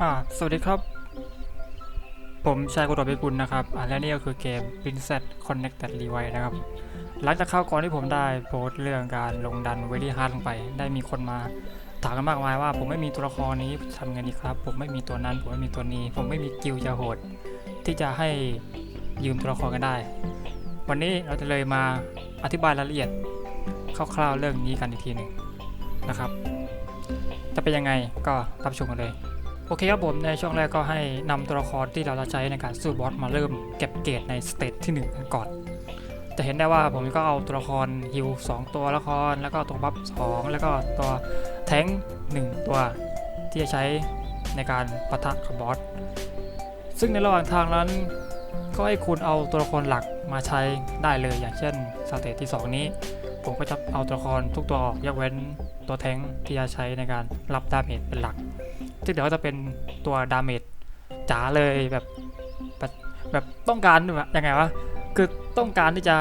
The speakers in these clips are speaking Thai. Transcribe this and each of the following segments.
อ่า สวัสดีครับ ผมชายกุฎพิกุลนะครับ อ่าและนี่ก็คือเกม Princess Connected Rewind นะครับ หลังจากคราก่อนที่ผมได้โพสต์เรื่องการลงดันเวลี่ฮาร์ดลงไป ได้มีคนมาถามกันมากมายว่า ผมไม่มีตัวละครนี้ทำไงดีครับ ผมไม่มีตัวนั้น ผมไม่มีตัวนี้ ผมไม่มีกิลจะโหด ที่จะให้ยืมตัวละครกันได้ วันนี้เราจะเลยมาอธิบายรายละเอียดคร่าวๆเรื่องนี้กันอีกทีหนึ่งนะครับ จะเป็นยังไงก็รับชมกันเลย โอเคครับผมในช่วงแรกก็ให้นำตัวละครที่เราจะใช้ในการสู้บอสมาเริ่มเก็บเกรดในสเตจที่1กันก่อน จะเห็นได้ว่าผมก็เอาตัวละครฮิว2ตัวละคร แล้วก็ตัวบัฟ2แล้วก็ตัวแทง1ตัวที่จะใช้ในการปะทะกับบอส ซึ่งในระหว่างทางนั้น ก็ให้คุณเอาตัวละครหลักมาใช้ได้เลยอย่างเช่นสเตจที่ 2 นี้ ผมก็จะเอาตัวละครทุกตัวออกยกเว้นตัวแทงที่จะใช้ในการรับดาเมจเป็นหลัก ที่เดี๋ยวก็จะเป็นตัวดาเมจจ๋าเลยแบบแบบแบบต้องการแบบยังไงวะคือต้องการที่จะ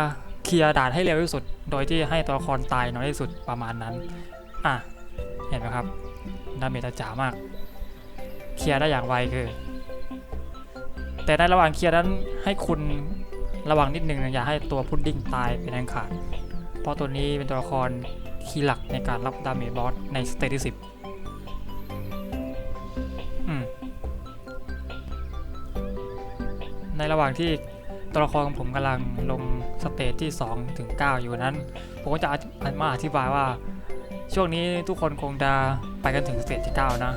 เคลียร์ด่านให้เร็วที่สุด โดยที่ให้ตัวละครตายน้อยที่สุดประมาณนั้น อะ เห็นไหมครับ ดาเมจจ๋ามาก เคลียร์ได้อย่างไวคือ แต่ในระหว่างเคลียร์นั้นให้คุณระวังนิดนึงนะอย่าให้ตัวพุดดิ้งตายเป็นอันขาด เพราะตัวนี้เป็นตัวละครคีย์หลักในการรับดาเมจบอสในสเตจที่10 ในระหว่างที่ตัวละครของผมกำลังลงสเตจที่ 2 ถึง 9 อยู่นั้น ผมก็จะมาอธิบายว่า ช่วงนี้ทุกคนคงจะไปกันถึงสเตจที่ 9 นะ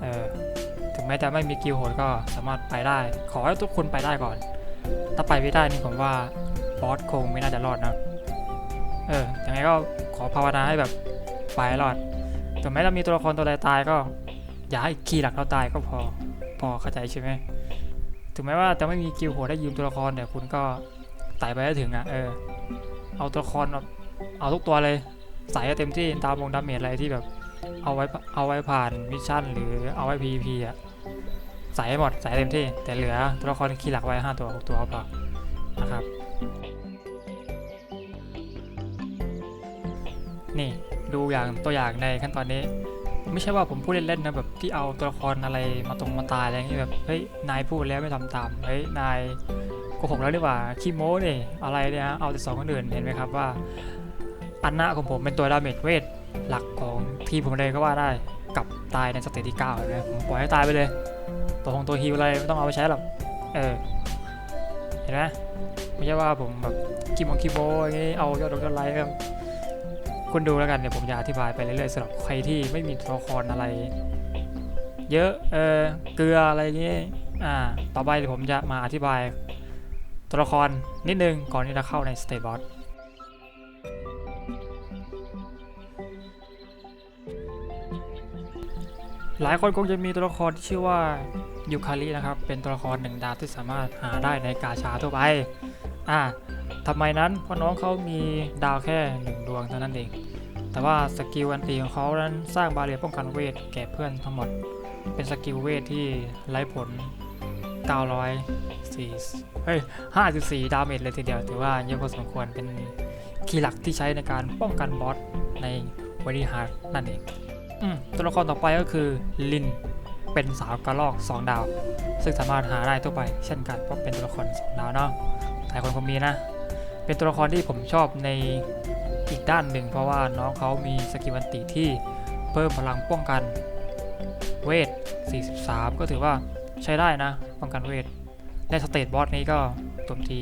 เออถึงแม้จะไม่มีกิลโหดก็สามารถไปได้ ขอให้ทุกคนไปได้ก่อน ถ้าไปไม่ได้นี่ผมว่าบอสคงไม่น่าจะรอดนะเออยังไงก็ขอภาวนาให้แบบไปรอดถึงแม้จะมีตัวละครตัวใดตายก็อย่าให้คีย์หลักเราตายก็พอพอเข้าใจใช่ไหม ถึงแม้ว่าจะไม่มีกิลด์โหได้ยืมตัวละครแต่คุณก็ไต่ไปให้ถึงอะเออเอาตัวละครเอาทุกตัวเลยใส่ให้เต็มที่ตามวงดาเมจอะไรที่แบบเอาไว้เอาไว้ผ่านมิชชั่น หรือเอาไว้ PVP อะใส่ให้หมดใส่เต็มที่ แต่เหลือตัวละครคีย์หลักไว้5ตัว6ตัวพอนะครับ นี่ดูอย่างตัวอย่างในขั้นตอนนี้ ไม่ใช่ว่าผมพูดเล่นๆนะแบบที่เอาตัวละครอะไรมาตรงมาตายอะไรอย่างเงี้ยแบบเฮ้ยนายพูดแล้วไม่ทำตามเฮ้ยนายโกหกแล้วดีกว่าขี้โม้นี่อะไรเนี่ยเอาแต่สองคนอื่นเห็นไหมครับว่าอันหน้าของผมเป็นตัวดาเมจเวทหลักของทีผมเลยก็ว่าได้กลับตายในสเตจที่9เห็นไหมผมปล่อยให้ตายไปเลย ตัวของตัวฮิวอะไรไม่ต้องเอาไปใช้หรอกเออเห็นไหมไม่ใช่ว่าผมแบบขี้โมงขี้โม้อย่างงี้เอายอดดอกยอดไลค์ คุณดูแล้วกันเดี๋ยวผมจะอธิบายไปเรื่อยๆสำหรับใครที่ไม่มีตัวละครอะไร เยอะเออเกลืออะไรอย่างงี้อ่าต่อไปเดี๋ยวผมจะมาอธิบายตัวละครนิดนึงก่อนที่จะเข้าในสเตทบอสหลายคนคงจะมีตัวละครที่ชื่อว่ายูคารินะครับ เป็นตัวละครหนึ่งดาวที่สามารถหาได้ในกาชาทั่วไป อ่า ทำไมนั้นเพราะน้องเขามีดาวแค่หนึ่งดวงเท่านั้นเอง แต่ว่าสกิลอันตีของเขานั้นสร้างบาเรียป้องกันเวทแก่เพื่อนทั้งหมด เป็นสกิลเวทที่ไร้ผล 904เฮ้ย54 ดาเมจเลยทีเดียว ถือว่าเยอะพอสมควร เป็นคีย์หลักที่ใช้ในการป้องกันบอสในว e รีฮาร์ดนั่นเองอืมตัวละครต่อไปก็คือลินเป็นสาวกระลอก 2 ดาว ซึ่งสามารถหาได้ทั่วไป เช่นกันเพราะเป็นตัวละคร2ดาวเนาะหลายคนคงมีนะ เป็นตัวละครที่ผมชอบในอีกด้านหนึ่ง เพราะว่าน้องเขามีสกิลอันติที่เพิ่มพลังป้องกันเวท 43 ก็ถือว่าใช้ได้นะ ป้องกันเวท ในสเตทบอสนี้ก็โจมตี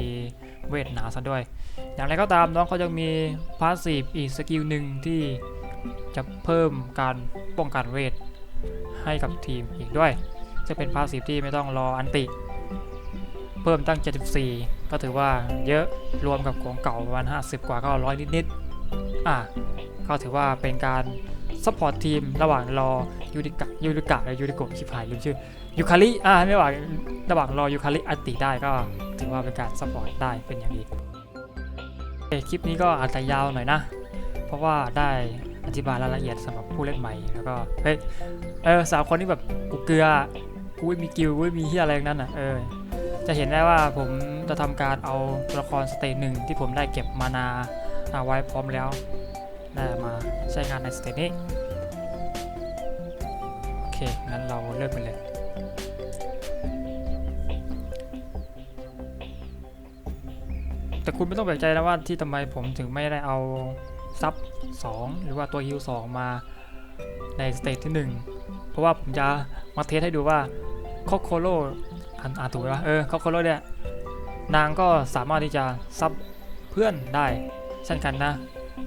เวทหนาซะด้วย อย่างไรก็ตามน้องเขายังมีพาสซีฟอีกสกิลหนึ่งที่จะเพิ่มการป้องกันเวท ให้กับทีมอีกด้วย จะเป็นพาสซีฟที่ไม่ต้องรออันติ เพิ่มตั้ง 74 ก็ถือว่าเยอะรวมกับของเก่าประมาณ 50 กว่าก็ร้อยนิดๆอะก็ถือว่าเป็นการซัพพอร์ตทีมระหว่างรอยูริกะยูริกะหรือยูริโกะชิบหายลืมชื่อยูคาริอ่าไม่ว่าระหว่างรอยูคาริอัติได้ก็ถือว่าเป็นการซัพพอร์ตได้เป็นอย่างดีเคลิปนี้ก็อาจจะยาวหน่อยนะ เพราะว่าได้อธิบายรายละเอียดสำหรับผู้เล่นใหม่แล้วก็เฮ้ยเออสาวคนที่แบบกูเกลือกูไม่มีกิลกูไม่มีที่อะไรนั้นอะเออ จะเห็นได้ว่าผมจะทำการเอาตัวละครสเตจหนึ่งที่ผมได้เก็บมานาเอาไว้พร้อมแล้วได้มาใช้งานในสเตจนี้ โอเค งั้นเราเริ่มกันเลยแต่คุณไม่ต้องแปลกใจนะว่าที่ทำไมผมถึงไม่ได้เอาซับ 2 หรือว่าตัวฮิว2มาในสเตจที่ 1 เพราะว่าผมจะมาเทสให้ดูว่าคอโคโล อ่านอ่านถูกไหมวะเออคอโคโลเนี่ยนางก็สามารถที่จะซับเพื่อนได้เช่นกันนะ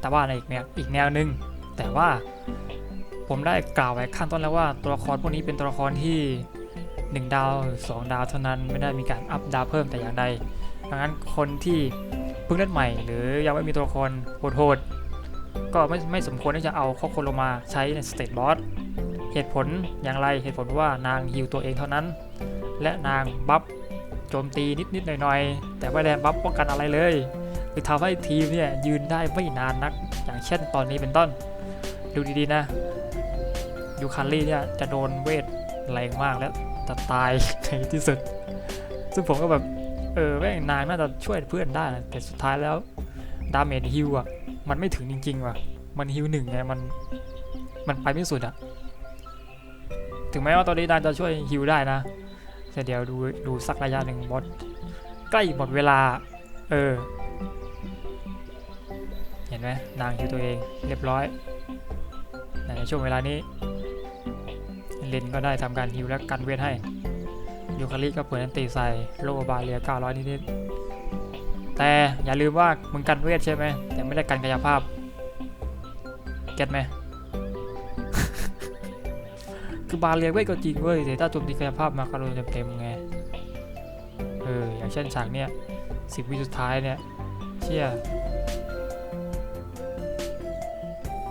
แต่ว่าในอีกแนวอีกแนวหนึ่งแต่ว่าผมได้กล่าวไว้ข้างต้นแล้วว่าตัวละครพวกนี้เป็นตัวละครที่ 1 ดาวหรือ2ดาวเท่านั้นไม่ได้มีการอัพดาวเพิ่มแต่อย่างใดดังนั้นคนที่เพิ่งเล่นใหม่ หรือยังไม่มีตัวละครโหดๆก็ไม่ไม่สมควรที่จะเอาคอคโลงมาใช้ในสเตทบอสเหตุผลอย่างไรเหตุผลเพราะว่านางฮิวตัวเองเท่านั้น และนางบัฟโจมตีนิดๆหน่อยๆ แต่ไม่ได้บัฟป้องกันอะไรเลยหรือทำให้ทีมเนี่ยยืนได้ไม่นานนัก อย่างเช่นตอนนี้เป็นต้น ดูดีๆนะยูคารี่เนี่ยจะโดนเวทแรงมากและจะตายในที่สุด ซึ่งผมก็แบบ เออแม่งนางน่าจะช่วยเพื่อนได้ แต่สุดท้ายแล้วดาเมจฮิวอะ มันไม่ถึงจริง ๆ ว่ะ มันฮิวหนึ่งไงมัน มันไปไม่สุดอะ ถึงแม้ว่าตอนนี้ดานจะช่วยฮิวได้นะ แต่เดี๋ยวดูดูสักระยะหนึ่งบอสใกล้หมดเวลา เออ เห็นไหมนางฮิวตัวเองเรียบร้อย ในช่วงเวลานี้เลนก็ได้ทำการฮิวและกันเวทให้ยูคาริก็เปิดอันตีใส่โลบาเรีย900 นิดๆแต่อย่าลืมว่ามึงกันเวทใช่ไหมแต่ไม่ได้กันกายภาพ เก็ตไหม คือบาเรียเวทก็จริงเว้ยแต่ถ้าจมตีกายภาพมาก็โดนเต็มๆไง เออ อย่างเช่นฉากเนี้ยสิบวิสุดท้ายเนี่ย เชี่ย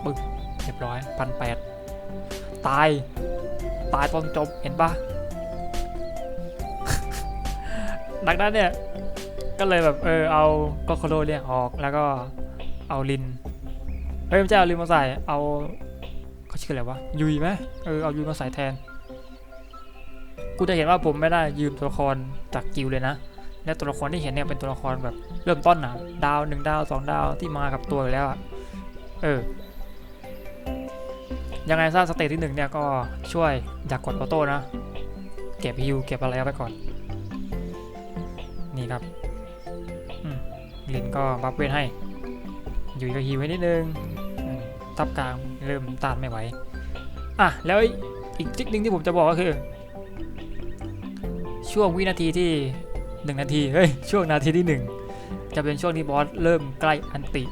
ปึกเรียบร้อยพันแปดตาย ตายตอนจบเห็นปะดังนั้นเนี่ย ก็เลยแบบเออเอาก็โคโลเนี่ยออกแล้วก็เอาลิน เฮ้ยไม่ใช่เอาลินมาใส่เอา เขาชื่ออะไรวะยุยไหมเออเอายุยมาใส่แทน กูจะเห็นว่าผมไม่ได้ยืมตัวละครจากกิลเลยนะและตัวละครที่เห็นเนี่ยเป็นตัวละครแบบเริ่มต้นนะดาวหนึ่งดาวสองดาวที่มากับตัวอยู่แล้วอะเออยังไงซะสเตจที่หนึ่งเนี่ยก็ช่วยอยากกดออโต้นะ เก็บฮิวเก็บอะไรเอาไปก่อน นี่ครับลินก็บัฟเวทให้ อยู่กับฮิวไว้นิดนึงทับกลาง เริ่มต้านไม่ไหวอะแล้วอีกทริกหนึ่งที่ผมจะบอกก็คือ ช่วงวินาทีที่ 1 นาทีเฮ้ยช่วงนาทีที่ 1 จะเป็นช่วงที่บอสเริ่มใกล้อันติ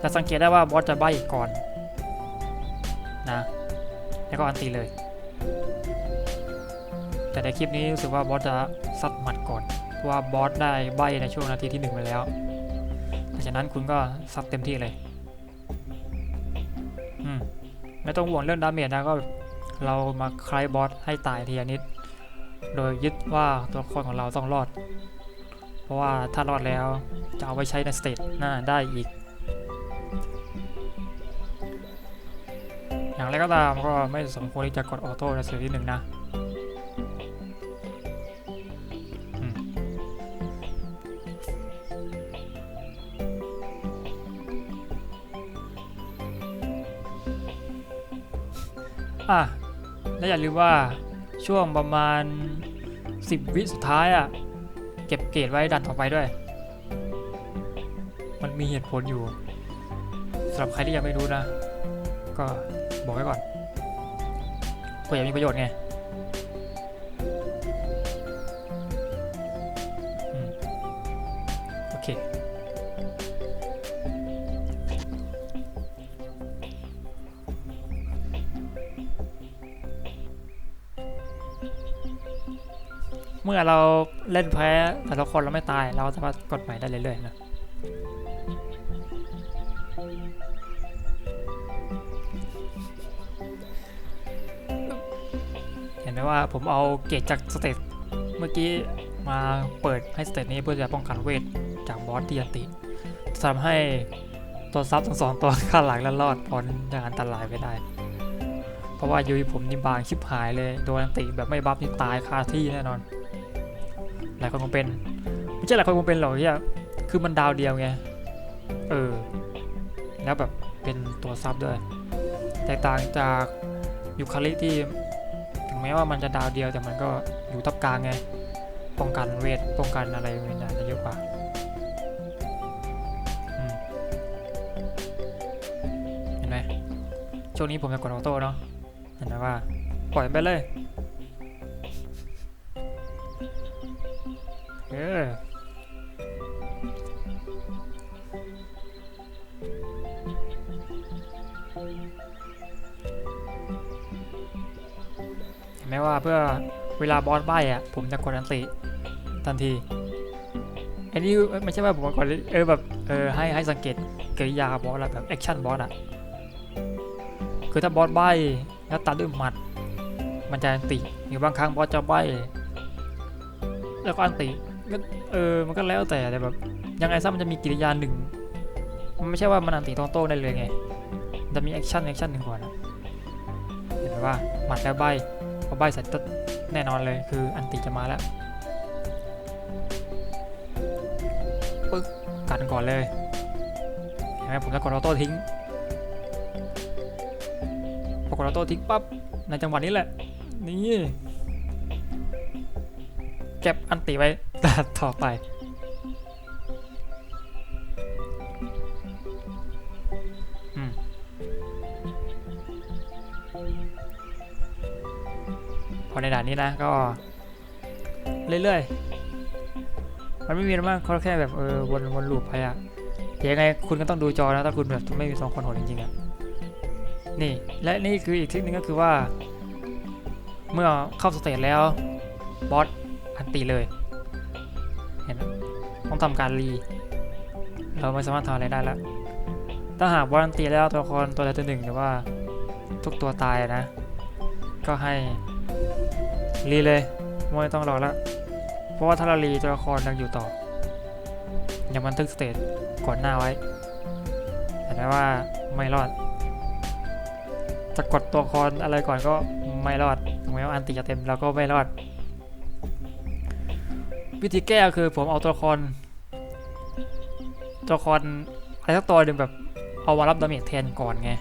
จะสังเกตได้ว่าบอสจะใบก่อนนะแล้วก็อันตีเลย แต่ในคลิปนี้รู้สึกว่าบอสจะซัดหมัดก่อนเพราะว่าบอสได้ใบในช่วงนาทีที่หนึ่งไปแล้วดังนั้นคุณก็ซัดเต็มที่เลย ไม่ต้องห่วงเรื่องดาเมจนะก็เรามาคลายบอสให้ตายทีละนิด โดยยึดว่าตัวละครของเราต้องรอด เพราะว่าถ้ารอดแล้วจะเอาไว้ใช้ในสเตจหน้าได้อีก อย่างไรก็ตามก็ไม่สมควรที่จะกดออโต้ในสเตจที่หนึ่งนะ อะและอย่าลืมว่าช่วงประมาณ 10 วิสุดท้ายอะ เก็บเกรดไว้ดันต่อไปด้วย มันมีเหตุผลอยู่สำหรับใครที่ยังไม่รู้นะ ก็บอกไว้ก่อนเพื่ออยากมีประโยชน์ไง มื่อเราเล่นแพ้แต่ละคนเราไม่ตาย เราสามารถกดใหม่ได้เรื่อยๆนะเห็นไหมว่าผมเอาเกจจากสเตตเมื่อกี้มาเปิดให้สเตตนี้เพื่อจะป้องกันเวทจากบอสที่ยันติทำให้ตัวซับทั้งสองตัวข้างหลังและรอดพ้นจากอันตรายไปได้ เพราะว่ายุยผมนี่บางชิบหายเลย โดนอันติแบบไม่บัฟนี่ตายคาที่แน่นอน หลายคนคงเป็น ไม่ใช่หลายคนคงเป็นหรอกที่คือมันดาวเดียวไง เออ แล้วแบบเป็นตัวซับด้วย แตกต่างจากยูคาลิที่ถึงแม้ว่ามันจะดาวเดียวแต่มันก็อยู่ทับกลางไง ป้องกันเวท ป้องกันอะไรมันาจจะเยอะกว่าเห็นไหมช่วงนี้ผมจะกดออโต้เนาะเห็นไหมว่าปล่อยไปเลย เออเห็นไหมว่าเพื่อเวลาบอสใบ้อะผมจะกดอันติทันทีอันนี้ไม่ใช่ว่าผมกดเออแบบเออให้ให้สังเกตกิริยาบอสอะแบบแอคชั่นบอสอะคือถ้าบอสใบ้แล้วตัดด้วยหมัด มันจะอันติหรือบางครั้งบอสจะใบ้แล้วก็อันติ ก็เออมันก็แล้วแต่แต่แบบยังไงซะมันจะมีกิริยาหนึ่งมันไม่ใช่ว่ามันอันติตรงโต้ได้เลยไงจะมีแอคชั่นแอคชั่นหนึ่งก่อนอะเห็นไหมว่าหมัดแล้วใบพอใบเสร็จก็แน่นอนเลยคืออันติจะมาแล้วปึ๊กกันก่อนเลยเห็นไหมผมจะกดออโต้ทิ้งพอกดออโต้ทิ้งปั๊บในจังหวะนี้แหละนี่เก็บอันติไว้ ต่อไป อืม พอในด่านนี้นะก็ เรื่อยๆ มันไม่มีอะไรมากเขาแค่แบบเออวนวนลูปไปอะแต่ยังไงคุณก็ต้องดูจอนะถ้าคุณแบบไม่มีสองคนโหดจริงๆอะนี่ และนี่คืออีกทริคนึงก็คือว่า เมื่อเข้าสเตจแล้วบอสอันตีเลย ทำการรี เราไม่สามารถทำอะไรได้แล้ว ถ้าหากบอสอันตีแล้วตัวละครตัวใดตัวหนึ่งหรือว่าทุกตัวตายนะ ก็ให้รีเลยไม่ต้องรอแล้วเพราะว่าถ้าเรารีตัวละครยังอยู่ต่อยังบันทึกสเตตก่อนหน้าไว้เห็นไหมว่าไม่รอด จะกดตัวละครอะไรก่อนก็ไม่รอดถึงแม้ว่าอันติจะเต็มเราก็ไม่รอดวิธีแก้คือผมเอาตัวละคร ตัวละครอะไรสักตัวหนึ่งแบบเอามารับดาเมจแทนก่อนไง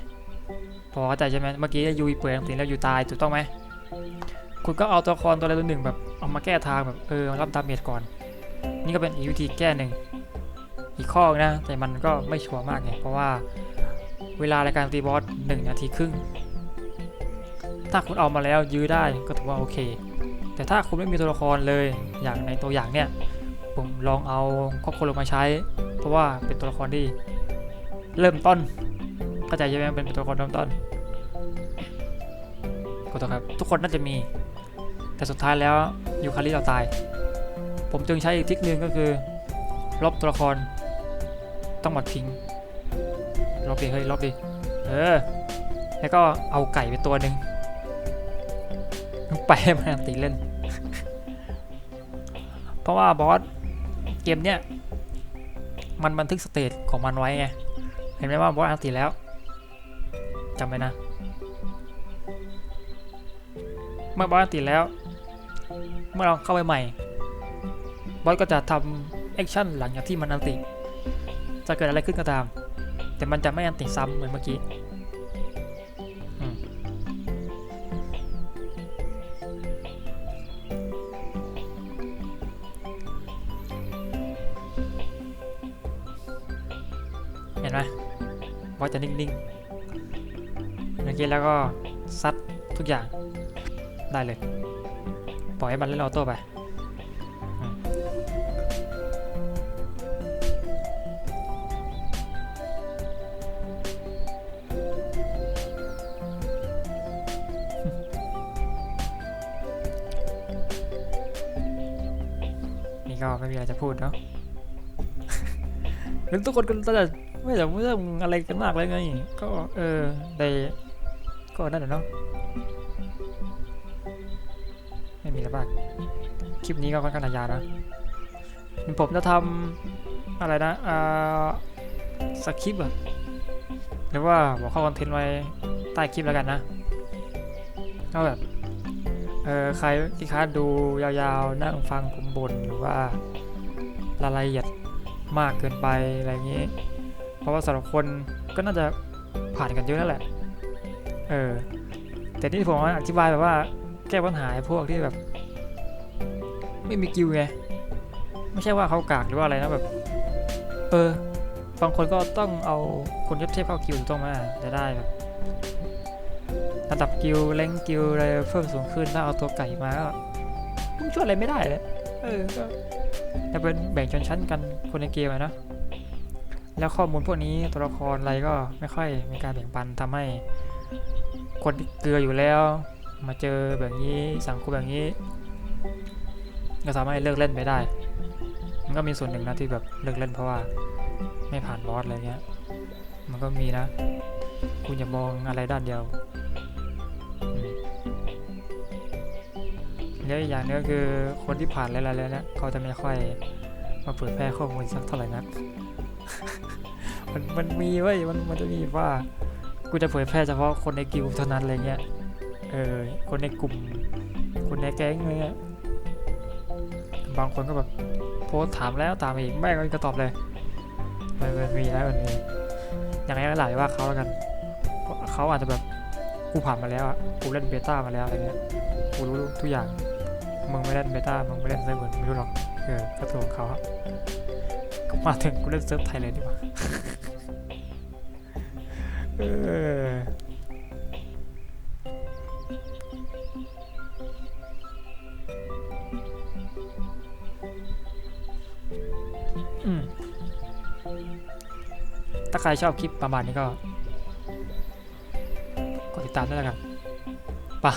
พอเข้าใจใช่ไหมเมื่อกี้ยูเปิดอันติแล้วยูตายถูกต้องไหมคุณก็เอาตัวละครตัวใดตัวหนึ่งแบบเอามาแก้ทางแบบเออรับดาเมจก่อน นี่ก็เป็นอีกวิธีแก้หนึ่งอีกข้อนะแต่มันก็ไม่ชัวร์มากไงเพราะว่าเวลาในการตีบอสหนึ่งนาทีครึ่ง ถ้าคุณเอามาแล้วยื้อได้ก็ถือว่าโอเค แต่ถ้าคุณไม่มีตัวละครเลยอย่างในตัวอย่างเนี่ยผมลองเอาครอบครัวลงมาใช้ เพราะว่าเป็นตัวละครที่เริ่มต้นเข้าใจใช่ไหมเป็นตัวละครเริ่มต้นขอโทษครับ ทุกคนน่าจะมี แต่สุดท้ายแล้วยูคาริเราตาย ผมจึงใช้อีกทิคหนึ่งก็คือลบตัวละคร ต้องหมดทิ้งลบดิเฮ้ยลบดิเออ แล้วก็เอาไก่ไปตัวหนึ่งไปให้มันตีเล่น เพราะว่าบอสเกมเนี้ย มันบันทึกสเตตของมันไว้ไง เห็นไหมว่าบอสอันตีแล้วจำไว้นะ เมื่อบอสอันติแล้ว เมื่อเราเข้าไปใหม่ บอสก็จะทำแอคชั่นหลังจากที่มันอันติ จะเกิดอะไรขึ้นก็ตาม แต่มันจะไม่อันติซ้ำเหมือนเมื่อกี้ จะนิ่งๆเมื่อกี้แล้วก็ซัดทุกอย่างได้เลย ปล่อยให้มันเล่นออโต้ไปนี่ก็ไม่มีอะไรจะพูดเนาะ เห็นทุกคนก็จะไม่แต่ไม่ต้องอะไรกันมากเลยไง ก็เออได้ก็นั่นแหละเนาะไม่มีแล้วบ้างคลิปนี้ก็ค่อนข้างยาวนะผมจะทำอะไรนะอ่าสคริปต์อะหรือว่าบอกข้าคอนเทนต์ไว้ใต้คลิปแล้วกันนะก็แบบเออใครที่ค้าดูยาวๆนั่งฟังผมบ่นหรือว่ารายละเอียด มากเกินไปอะไรอย่างนี้ เพราะว่าสำหรับคนก็น่าจะผ่านกันเยอะนั่นแหละ เออ แต่นี่ผมอธิบายแบบว่าแก้ปัญหาพวกที่แบบ ไม่มีกิลไง ไม่ใช่ว่าเขากากหรือว่าอะไรนะแบบ เออ บางคนก็ต้องเอาคนเทพเข้ากิลถูกต้องไหมจะได้แบบระดับกิลเล้งกิลอะไรเพิ่มสูงขึ้นถ้าเอาตัวไก่มาก็ช่วยอะไรไม่ได้เลยเออ ก็จะเป็นแบ่งชนชั้นกัน คนในเกมนะแล้วข้อมูลพวกนี้ตัวละครอะไรก็ไม่ค่อยมีการแบ่งปันทำให้ คนที่เกลืออยู่แล้ว มาเจอแบบนี้สังคมแบบนี้ ก็สามารถเลิกเล่นไปได้ มันก็มีส่วนหนึ่งนะที่แบบเลิกเล่นเพราะว่าไม่ผ่านบอสอะไรเงี้ย มันก็มีนะ คุณอย่ามองอะไรด้านเดียวแล้วอีกอย่างนึงก็คือคนที่ผ่านอะไรๆแล้วเนี่ยเขาจะไม่ค่อย มาเปิดแพร่ข้อมูลสักเท่าไหร่นัก มันมันมีเว้ยมันมันจะมีว่า กูจะเผยแพร่เฉพาะคนในกิลด์เท่านั้นอะไรเงี้ย เออ คนในกลุ่ม คนในแก๊งอะไรเงี้ย บางคนก็แบบโพสถามแล้วถามอีกแม่งก็ตอบเลยมันมันมีแล้วมันมีอย่างไรก็หลายว่าเขาแล้วกัน เขาอาจจะแบบกูผ่านมาแล้วอะกูเล่นเบต้ามาแล้วอะไรเงี้ย กูรู้ทุกอย่าง มึงไม่เล่นเบต้า มึงไม่เล่นเซิร์ฟอื่นไม่รู้หรอก เออก็ตัวของเขาก็มาถึงกูเล่นเซิร์ฟไทยเลยดีกว่าเออถ้าใครชอบคลิปประมาณนี้ก็กดติดตามด้วยแล้วกันเปล่า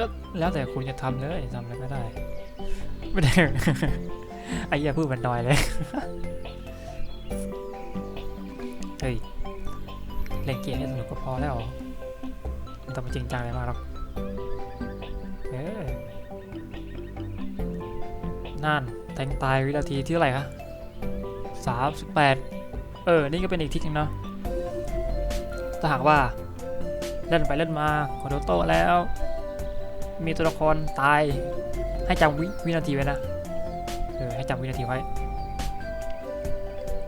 ก็แล้วแต่คุณจะทำเลยทำอะไรก็ได้ ไม่ได้ ไอ้เหี้ยพูดมันน้อยเลย เฮ้ย เล่นเกมให้สนุกก็พอแล้วไม่ต้องไปจริงจังอะไรมากหรอก เออนั่นแทงตายวินาทีที่เท่าไหร่คะสามสิบแปดเออ นี่ก็เป็นอีกทิศหนึงเนาะ ถ้าหากว่า เล่นไปเล่นมาขอโดโตแล้ว มีตัวละครตาย ให้จำวิวินาทีไว้นะเออให้จำวินาทีไว้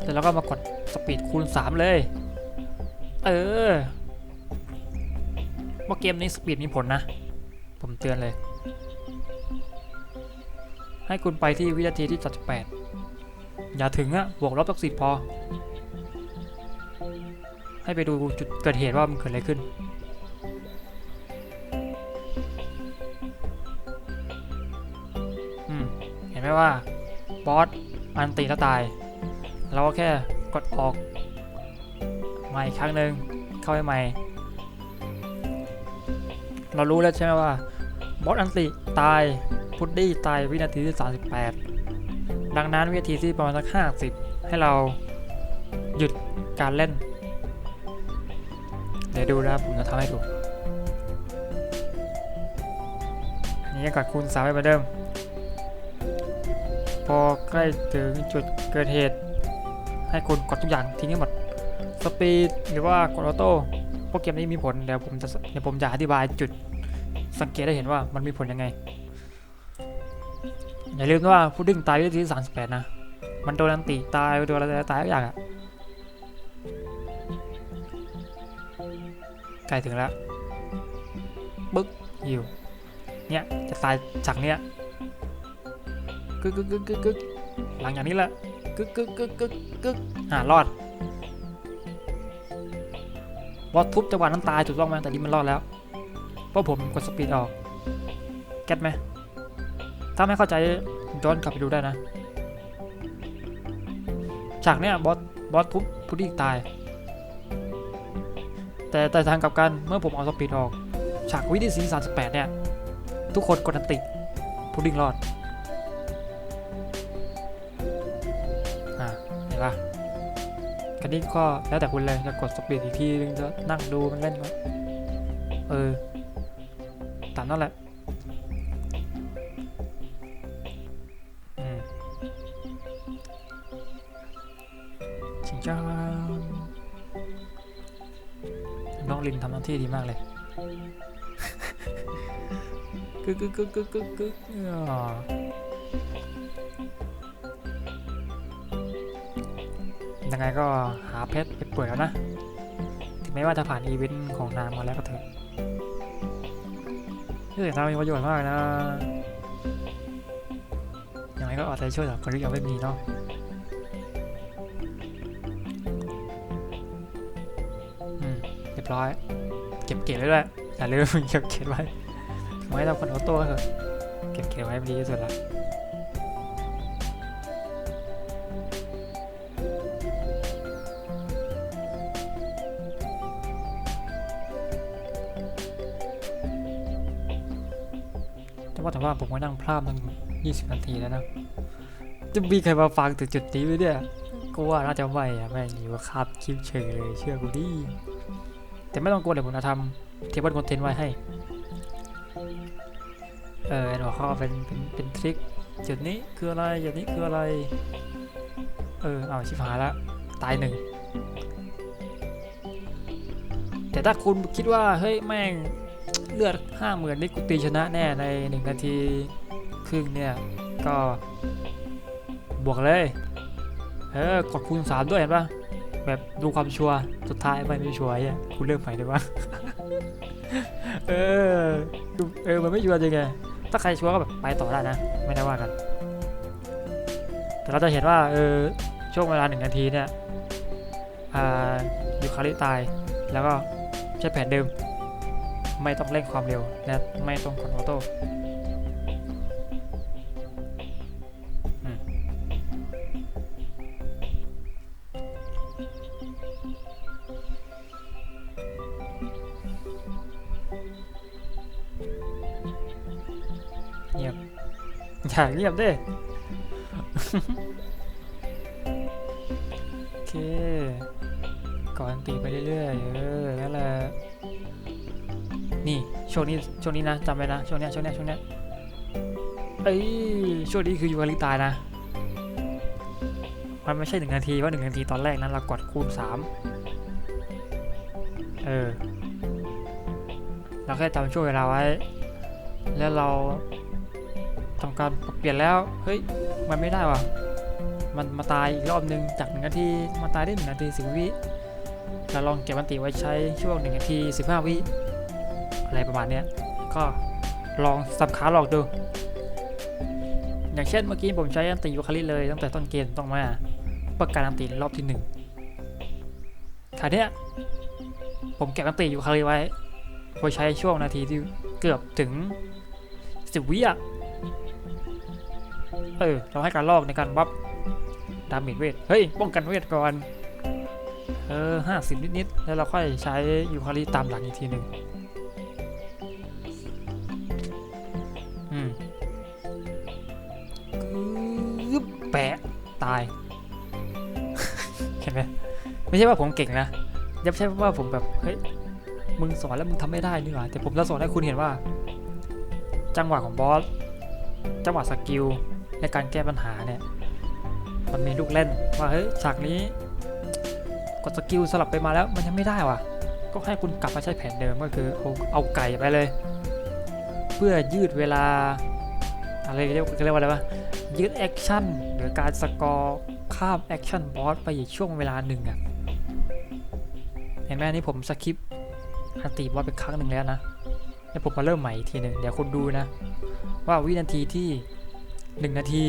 แล้วเราก็มากดสปีดคูณ 3 เลย เออว่าเกมนี้สปีดมีผลนะ ผมเตือนเลย ให้คุณไปที่วินาทีที่38อย่าถึงอะบวกลบสักสิบพอ ให้ไปดูจุดเกิดเหตุว่ามันเกิดอะไรขึ้น ว่าบอสอันตีแล้วตาย เราก็แค่กดออกใหม่ครั้งหนึ่งเข้าไปใหม่ เรารู้แล้วใช่ไหมว่าบอสอันติตายพุดดี้ตายวินาทีที่ 38 ดังนั้นวินาทีที่ประมาณสัก50 ให้เราหยุดการเล่น เดี๋ยวดูนะครับผมจะทำให้ดู อันนี้ก็กดคูณ3ไปเหมือนเดิม พอใกล้ถึงจุดเกิดเหตุ ให้คุณกดทุกอย่างทิ้งให้หมดสปีดหรือว่ากดออโต้โปรแกรมนี้มีผลเดี๋ยวผมจะเดี๋ยวผมจะอธิบายจุดสังเกตได้เห็นว่ามันมีผลยังไง อย่าลืมว่าพุดดิ้งตายวินาทีที่38นะ มันโดนอันติตายโดนอะไรตายทุกอย่างอะใกล้ถึงแล้วปึ๊กหิวเนี่ยจะตายจากเนี้ยึกกึกกึกกึกกึกหลังจากนี้แหละกึกกึกกึกกึกกึกอ่ารอดวอดทุบจังหวะนั้นตายถูกต้องไหมแต่นี่มันรอดแล้ว เพราะผมกดสปีดออกเก็ตไหมถ้าไม่เข้าใจย้อนกลับไปดูได้นะ ฉากเนี้ยบอสบอสทุบพุดดิ้งตาย แต่แต่ทางกลับกันเมื่อผมเอาสปีดออก ฉากวิดีซี38เนี่ย ทุกคนกดอันติพุดดิ้งรอด คันนี้ก็แล้วแต่คุณเลยจะกดสปีดอีกทีนึงจะนั่งดูมันเล่นก็เออตามนั่นแหละอืมชิงจ้าน้องลินทำหน้าที่ดีมากเลยกึกกึกกึกกึกกึก ยังไงก็หาเพชรไปเปิดแล้วนะ ถึงแม้ว่าจะผ่านอีเวนต์ของนางมาแล้วก็เถอะเฮ้ยทำมีประโยชน์มากนะ ยังไงก็เอาใจช่วยสำหรับคนที่ยังไม่มีเนาะอืมเรียบร้อย เก็บเก็บไว้ด้วยอย่าลืมเก็บเก็บไว้ไม่ต้องคนเอาตัวก็เถอะเก็บเก็บไว้ดีที่สุดละ ว่าผมก็นั่งพลาดมัน20นาทีแล้วนะ จะมีใครมาฟังถึงจุดนี้ไหมเนี่ยกูว่าน่าจะไม่อะแม่งอยู่กับคาบคลิปเฉยเลยเชื่อกูดิแต่ไม่ต้องกลัวเดี๋ยวผมจะทำเทปบนคอนเทนต์ไว้ให้ เออหัวข้อเป็นเป็นเป็นทริคจุดนี้คืออะไรจุดนี้คืออะไร เออเอาชิบหายละตายหนึ่งแต่ถ้าคุณคิดว่าเฮ้ยแม่ง เลือดห้าหมื่นนี่กูตีชนะแน่ในหนึ่งนาทีครึ่งเนี่ย ก็บวกเลย เออกดคูณสามด้วยเห็นปะแบบดูความชัวร์สุดท้ายไม่ไม่ชัวร์อะคุณเริ่มใหม่ได้ปะเออเออมันไม่ชัวร์จริงไงถ้าใครชัวร์ก็แบบไปต่อได้นะ ไม่ได้ว่ากัน แต่เราจะเห็นว่าเออช่วงเวลาหนึ่งนาทีเนี่ยอ่ายูคาริตายแล้วก็ใช้แผนเดิม ไม่ต้องเร่งความเร็วและไม่ต้องกดออโต้อืมเงียบอย่าเงียบดิ ช่วงนี้ช่วงนี้นะจำไว้นะช่วงเนี้ยช่วงเนี้ยช่วงเนี้ยเอ้ยช่วงนี้คือยูคาริตายนะ มันไม่ใช่หนึ่งนาทีว่าหนึ่งนาทีตอนแรกนั้นเรากดคูณสามเออเราแค่จำช่วงเวลาไว้ แล้วเราทำการเปลี่ยนแล้ว เฮ้ย มันไม่ได้ว่ะ มันมาตายอีกรอบนึงจากหนึ่งนาทีมาตายได้หนึ่งนาทีสิบวิเราลองเก็บมันติไว้ใช้ช่วงหนึ่งนาทีสิบห้าวิ อะไรประมาณนี้ก็ลองสับขาหลอกดู อย่างเช่นเมื่อกี้ผมใช้อันติยูคาริเลยตั้งแต่ต้นเกมต้องมาประกาศอันติรอบที่หนึ่งคราวนี้ผมเก็บอันติยูคาริไว้ไว้ใช้ช่วงนาทีที่เกือบถึงสิบวิอะเออเราให้การลอกในการบัฟดาเมจเวท เฮ้ย ป้องกันเวทก่อน เออห้าสิบนิดๆ แล้วเราค่อยใช้ยูคาริตามหลังอีกทีหนึ่ง ตาย เห็นไหมไม่ใช่ว่าผมเก่งนะยับใช่ว่าผมแบบเฮ้ยมึงสอนแล้วมึงทำไม่ได้นี่หว่าแต่ผมจะสอนให้คุณเห็นว่า จังหวะของบอสจังหวะสกิลในการแก้ปัญหาเนี่ยมันมีลูกเล่นว่าเฮ้ยฉากนี้กดสกิลสลับไปมาแล้วมันยังไม่ได้ว่ะ ก็ให้คุณกลับมาใช้แผนเดิมก็คือเอาเอาไก่ไปเลย เพื่อยืดเวลาอะไรเรียกเรียกว่าอะไรวะยืดแอคชั่นหรือการสกอร์ข้ามแอคชั่นบอสไปอีกช่วงเวลาหนึ่งอะเห็นไหมนี่ผมสคิปอันตีบอสไปครั้งหนึ่งแล้วนะแล้วผมมาเริ่มใหม่อีกทีหนึ่งเดี๋ยวคุณดูนะ ว่าวินาทีที่ 1 นาที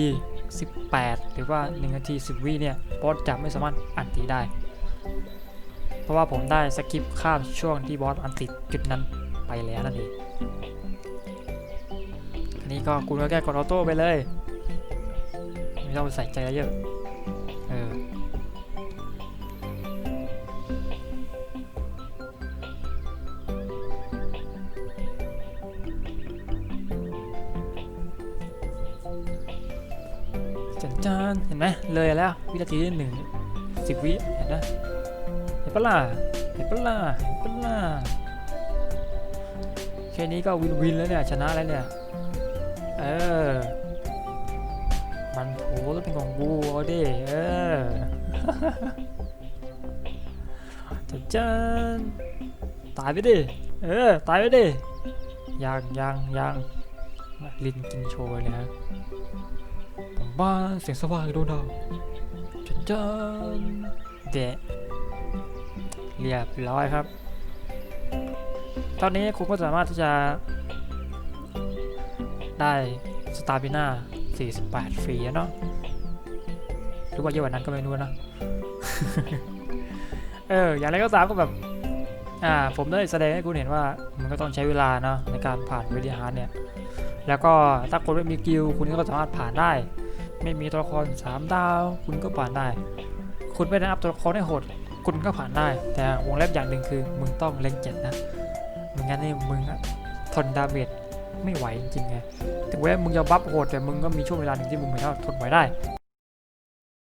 18 หรือว่า 1 นาที 10 วิเนี่ยบอสจะไม่สามารถอันตีได้ เพราะว่าผมได้สกิปข้ามช่วงที่บอสอันติจุดนั้นไปแล้วนั่นเองอันนี้ก็คุณก็แก้กดออโต้ไปเลย ไม่ต้องใส่ใจเยอะ เออ จันจานเห็นไหมเลยแล้ว วินาทีที่หนึ่งสิบวิเห็นนะเห็นปะล่ะเห็นปะล่ะเห็นปะล่ะแค่นี้ก็วินวินแล้วเนี่ย ชนะแล้วเนี่ย เออ มันโถต้องเป็นของกูเอาดิเออจันจานตายไปดิ เออ ตายไปดิยังยังยังลินกินโชว์เลยนะผมบ้านเสียงสว่างโดนดาวจันจันเดะเรียบร้อยครับ ตอนนี้คุณก็สามารถที่จะได้สตาร์บิน่า48 ฟรีเนาะ รือว่าเยอะกว่านั้นก็ไม่รู้นะเอออย่างไรก็ตามก็แบบอ่าผมได้แสดงให้คุณเห็นว่ามันก็ต้องใช้เวลาเนาะในการผ่านเวทีฮาร์ดเนี่ยแล้วก็ถ้าคุณไม่มีกิลด์คุณก็สามารถผ่านได้ ไม่มีตัวละครสามดาวคุณก็ผ่านได้ คุณไม่ได้อัพตัวละครให้โหดคุณก็ผ่านได้ แต่วงเล็บอย่างหนึ่งคือมึงต้องเล็งเจ็ดนะไม่งั้นนี่มึงอะทนดาเมจไม่ไหวจริงๆไงถึงแม้มึงจะบัฟโหดแต่มึงก็มีช่วงเวลาหนึ่งที่มึงไม่สามารถทนไหวได้